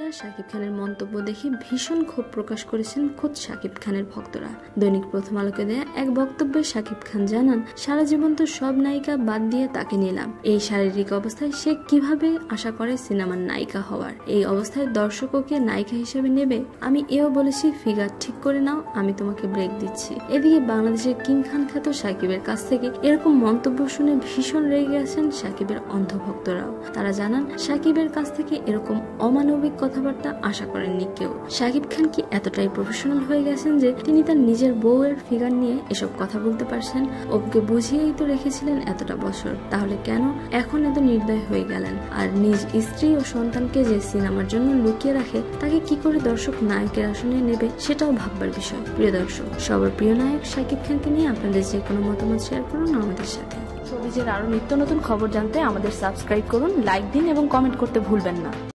দেওয়া শাকিব খানের মন্তব্য দেখে ভীষণ ক্ষোভ প্রকাশ করেছেন খোদ শাকিব খানের ভক্তরা। দৈনিক প্রথম আলোকে দেয়া এক বক্তব্যে শাকিব খান জানান, সারা জীবন তো সব নায়িকা বাদ দিয়ে তাকে নিলাম। এই শারীরিক অবস্থায় সে কীভাবে আশা করে সিনেমার নায়িকা হওয়ার? এই অবস্থায় দর্শককে নায়িকা হিসেবে নেবে, আমি এও বলেছি, ফিগার ঠিক করে নাও, আমি তোমাকে ব্রেক দিচ্ছি। এদিকে বাংলাদেশের কিং খান খ্যাত সাকিবের কাছ থেকে এরকম মন্তব্য শুনে ভীষণ রেগে আছেন সাকিবের অন্ধভক্তরাও তারা জানান সাকিবের কাছ থেকে এরকম অমানবিক কথাবার্তা আশা করেননি কেউ। সাকিব খান কি এতটাই প্রফেশনাল হয়ে গেছেন যে তিনি তার নিজের বউয়ের ফিগার নিয়ে এসব কথা বলতে পারছেন? ওকে বুঝিয়েই তো রেখেছিলেন এতটা বছর। তাহলে কেন এখন এত নির্দয় হয়ে গেলেন? আর নিজ স্ত্রী ও সন্তানকে যে সিনেমার জন্য লুকিয়ে রাখে, তাকে কি করে দর্শক নায়কের আসনে নেবে সেটাও ভাববার বিষয়। প্রিয় দর্শক, সবার প্রিয় নায়ক শাকিব খানকে নিয়ে আপনাদের যে কোনো মতামত শেয়ার করুন আমাদের সাথে। ছবিজের আরও নিত্য নতুন খবর জানতে আমাদের সাবস্ক্রাইব করুন লাইক দিন এবং কমেন্ট করতে ভুলবেন না।